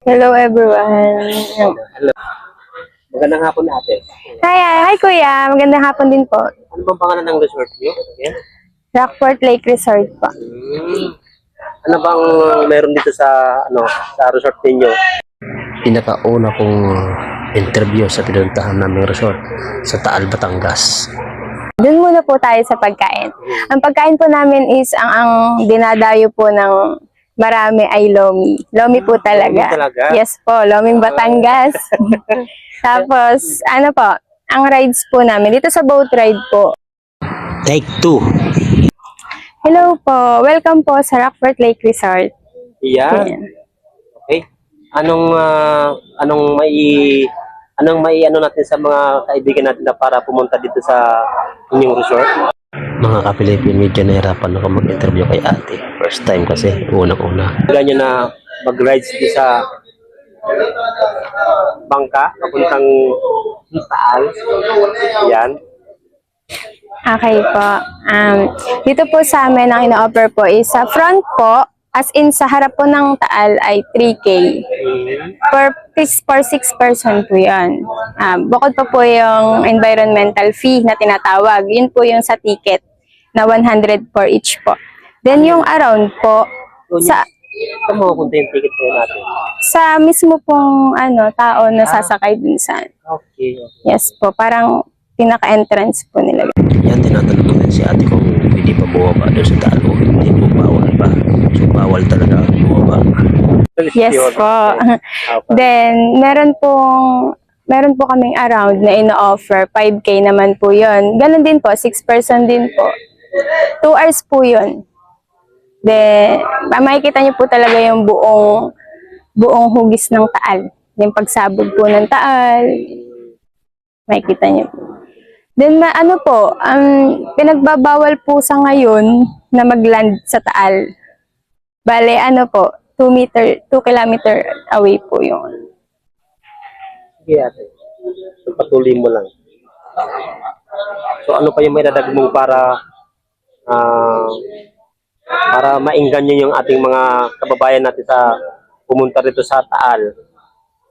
Hello everyone. Hello. Magandang hapon ate. Hi, hi, hi kuya. Magandang hapon din po. Ano bang pangalan ng resort niyo? Yan. Rockport Lake Resort po. Hmm. Ano bang meron dito sa ano sa resort ninyo? Pinakauna kong interview sa pinuntahan naming resort sa Taal, Batangas. Doon muna po tayo sa pagkain. Ang pagkain po namin is ang, ang dinadayo po ng marami ay lomi. Lomi po talaga. Lomi talaga? Yes po, loming Batangas. Tapos, ano po, ang rides po namin, dito sa boat ride po, Take two. Hello po, welcome po sa Rockport Lake Resort. Yan. Ayan. Okay. Anong ah, anong mai anong mai ano natin sa mga kaibigan natin na para pumunta dito sa inyong resort? Mga ka-Pilipin, medyo nahirapan ako mag-interview kay ate. First time kasi, unang-una. Ganyan na mag-rides dito sa bangka, papuntang Taal. Yan. Okay po. Um, dito po sa amin, ang ino-offer po is sa front po, as in sa harap po ng taal ay 3K. Per, for 6 person po yan. Um, bukod pa po yung environmental fee na tinatawag. Yun po yung sa ticket na 100 for each po. Then yung around po, sa Saan mo yung ticket po natin? sa mismo pong ano tao na sasakay dun sa Okay. Yes po, parang pinaka-entrance po nila. Yan, tinatanong natin si ate kung pwede pa bumaba doon sa talo. Hindi po bawal pa. So, bawal talaga bumaba. Yes po. Then, meron pong meron po kaming around na ino-offer. 5K naman po yon. Ganon din po, 6 person din po. 2 hours po yun. Then, ma- makikita niyo po talaga yung buong buong hugis ng taal. Yung pagsabog po ng taal. Makikita niyo po. Then, ma- ano po, ang pinagbabawal po sa ngayon na mag-land sa taal. Bale, ano po, 2 meter, 2 kilometer away po yun. Sige ate. So, patuloy mo lang. So ano pa yung may dadag mo para ah, para maingganyo yung ating mga kababayan natin sa pumunta rito sa Taal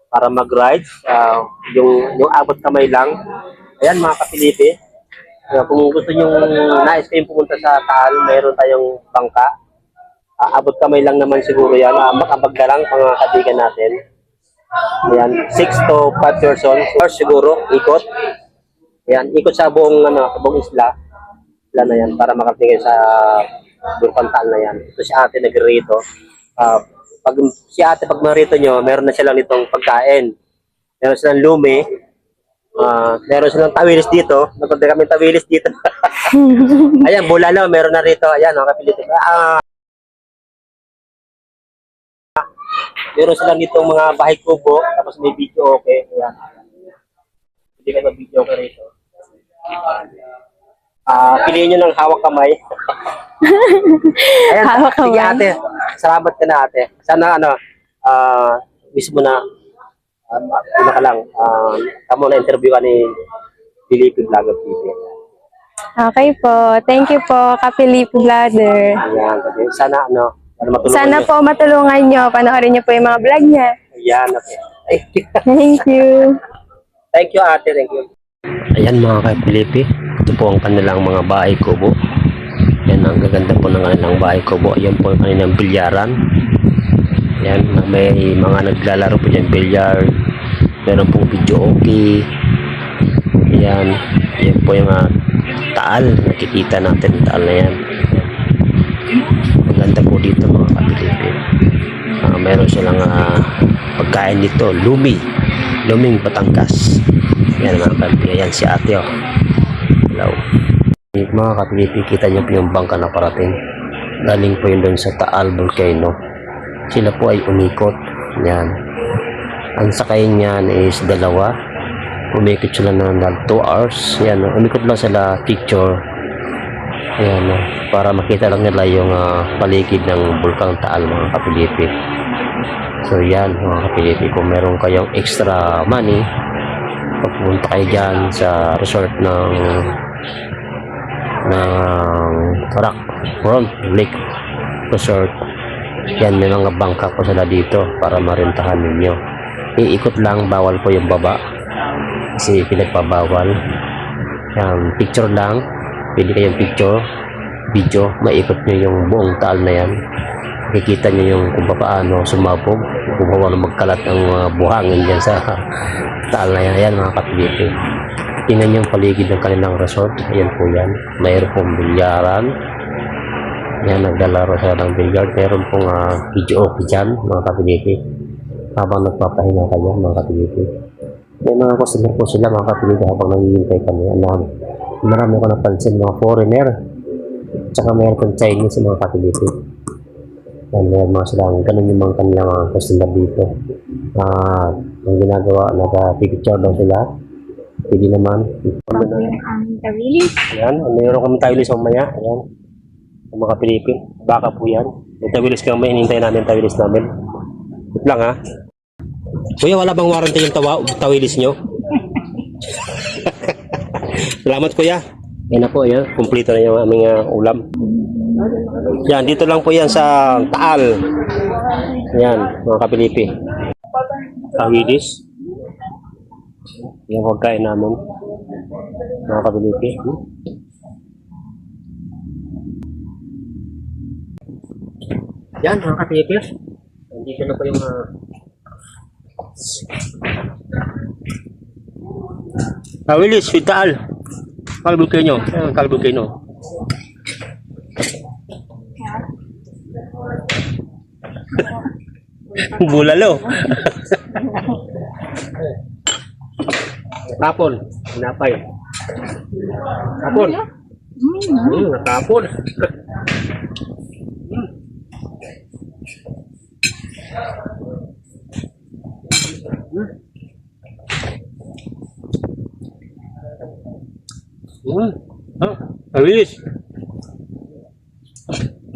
para mag-rides ah, yung yung abot kamay lang. Ayan mga kapilipi. Ah, kung gusto niyo nais kayong pumunta sa Taal, mayroon tayong bangka. Ah, abot kamay lang naman siguro yan. Uh, makabag na lang mga kaibigan natin. Ayan, 6 to 5 persons. Or siguro, ikot. Ayan, ikot sa buong, ano, sa buong isla. Isla na yan, para makarating kayo sa buong pantaan na yan. Ito si ate nag-rito. Ah, pag si ate, pag marito nyo, meron na silang nitong pagkain. Meron silang lumi. Ah, meron silang tawilis dito. Nagpunta kami tawilis dito. Ayan, bulalo, meron na rito. Ayan, mga kapilitin. Ah, meron silang nitong mga bahay kubo, tapos may video okay. Ayan. Hindi kayo mag-video okay rito. Ah, piliin nyo ng hawak kamay. Ayan, Hawak sige kamay. ate. Salamat ka na ate. Sana ano, ah, wish mo na, um, ano ka lang, um, kamo na interview ka ni Felipe Vlogger TV. Okay po. Thank you po, Kapilip Vlogger. Ayan, kasi sana ano, para matulungan Sana nyo. po matulungan nyo. Panoorin nyo po yung mga vlog niya. Ayan, okay. Ay, Thank you. thank you ate, thank you. Ayan mga ka-Pilipi. Ito po ang kanilang mga bahay kubo. Yan ang gaganda po ng kanilang bahay kubo. Ayan po ang kanilang bilyaran. Yan, may mga naglalaro po dyan, bilyar. Meron pong video okay. Ayan, yan po yung mga taal. Nakikita natin yung taal na yan. Maganda po dito mga kapilipi. Ah, meron silang ah, pagkain dito, lumi. Luming Batangas. Yan mga kapilipi. Yan si ate oh. Hello. Mga kapilipi, kita niyo po yung bangka na parating. Galing po yun doon sa Taal Volcano. Sila po ay umikot. Yan. Ang sakay niyan is dalawa. Umikot sila ng 2 hours. Yan, oh. umikot lang sila picture. Ayan, oh, para makita lang nila yung ah, paligid ng Bulkang Taal mga kapilipi. So yan mga kapilipi, kung meron kayong extra money, pagpunta kayo dyan sa resort ng ng Rock Front Lake Resort Yan, may mga bangka po sila dito para marentahan ninyo. Iikot lang, bawal po yung baba. Kasi pinagpabawal. Yan, picture lang. Pili kayong picture, video, maikot nyo yung buong taal na yan. Makikita nyo yung kung paano sumabog, kung paano magkalat ang mga buhangin dyan sa taal na yan. Ayan mga kapiliti. Tingnan yung paligid ng kanilang resort. Ayan po yan. Mayroon pong bilyaran. Yan, naglalaro sila ng billiard. Meron pong uh, video okay dyan, mga kapiliti. Habang nagpapahinga kayo, mga kapiliti. May mga customer po sila, mga kapiliti, habang naghihintay kami. Alam, marami ko napansin, mga foreigner. Tsaka mayroon pong Chinese, mga kapiliti. Yan, meron mga sila. Ganun yung mga kanilang mga customer dito. Ah, ang ginagawa, nag-picture daw sila. Pwede naman. Bago yung ang tawilis. Yan, mayroon kami tawilis mamaya. Ayan. Ang mga Pilipin. Baka po yan. May tawilis kami, inintay namin tawilis namin. Wait lang ha. Kuya, wala bang warranty yung tawa, tawilis nyo? Salamat kuya. Yan na po, yan. Kumplito na yung aming ah, ulam. Yan, dito lang po yan sa Taal. Yan, mga kapilipi. Tawilis. Yung pagkain namin. Mga kapilipi. Hmm? Yan, mga kapilipi. Nandito na po yung uh, Tawilis, with Taal. Kalbukeno. Yan, Kalbukeno. Bulalo. Tapon. Napay. Tapon. Hmm, natapon. Ah, ah, mabilis.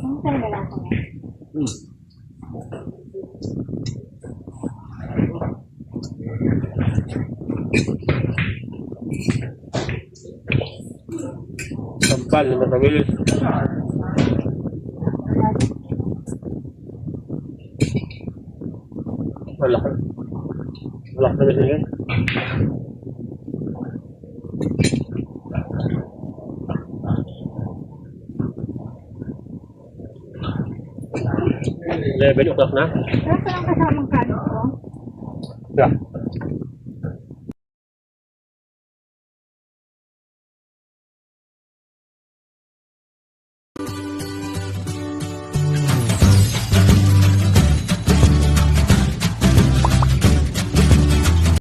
Ano talaga lang ako? Sampal naman mabilis. Wala. Wala ka na sila. 11 o'clock na? Kaya parang kasamang kanin ko? Yeah.